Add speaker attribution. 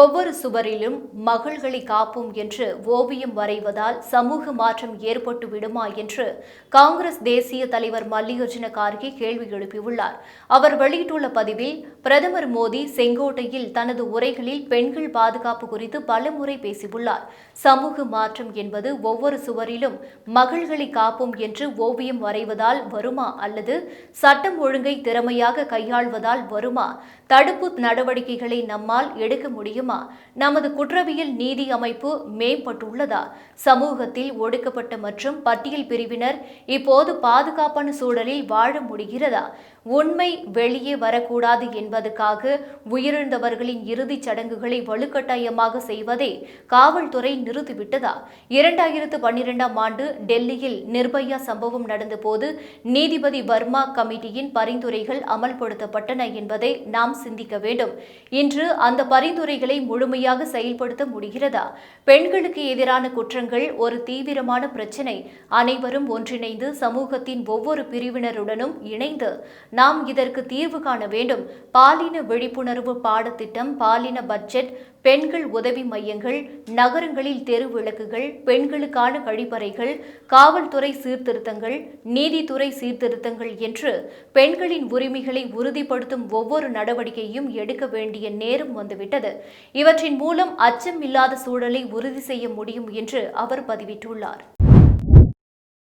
Speaker 1: ஒவ்வொரு சுவரிலும் மகள்களை காப்போம் என்று ஓவியம் வரைவதால் சமூக மாற்றம் ஏற்பட்டு விடுமா என்று காங்கிரஸ் தேசிய தலைவர் மல்லிகார்ஜுன கார்கே கேள்வி எழுப்பியுள்ளார். அவர் வெளியிட்டுள்ள பதிவில் பிரதமர் மோடி செங்கோட்டையில் தனது உரைகளில் பெண்கள் பாதுகாப்பு குறித்து பலமுறை பேசியுள்ளார். சமூக மாற்றம் என்பது ஒவ்வொரு சுவரிலும் மகள்களை காப்போம் என்று ஓவியம் வரைவதால் வருமா அல்லது சட்டம் ஒழுங்கை திறமையாக கையாள்வதால் வருமா? தடுப்பு நடவடிக்கைகளை நம்மால் எடுக்க முடியுமா நமது குற்றவியல் நீதி அமைப்பு மேம்பட்டுள்ளதா? சமூகத்தில் ஒடுக்கப்பட்ட மற்றும் பட்டியல் பிரிவினர் இப்போது பாதுகாப்பான சூழலில் வாழ முடிகிறதா? உண்மை வெளியே வரக்கூடாது என்பதற்காக உயிரிழந்தவர்களின் இறுதிச் சடங்குகளை வலுக்கட்டாயமாக செய்வதை காவல்துறை நிறுத்திவிட்டதா? இரண்டாயிரத்து பன்னிரெண்டாம் ஆண்டு டெல்லியில் நிர்பயா சம்பவம் நடந்தபோது நீதிபதி வர்மா கமிட்டியின் பரிந்துரைகள் அமல்படுத்தப்பட்டன என்பதை நாம் சிந்திக்க வேண்டும். இன்று அந்த பரிந்துரைகளை முழுமையாக செயல்படுத்த முடிகிறதா? பெண்களுக்கு எதிரான குற்றங்கள் ஒரு தீவிரமான பிரச்சினை. அனைவரும் ஒன்றிணைந்து சமூகத்தின் ஒவ்வொரு பிரிவினருடனும் இணைந்து நாம் இதற்கு தீர்வு காண வேண்டும். பாலின விழிப்புணர்வு பாடத்திட்டம் பாலின பட்ஜெட் பெண்கள் உதவி மையங்கள் நகரங்களில் தெரு விளக்குகள் பெண்களுக்கான கழிப்பறைகள் காவல்துறை சீர்திருத்தங்கள் நீதித்துறை சீர்திருத்தங்கள் என்று பெண்களின் உரிமைகளை உறுதிப்படுத்தும் ஒவ்வொரு நடவடிக்கையும் எடுக்க வேண்டிய நேரம் வந்துவிட்டது. இவற்றின் மூலம் அச்சம் இல்லாத சூழலை உறுதி செய்ய முடியும் என்று அவர் பதிவிட்டுள்ளார்.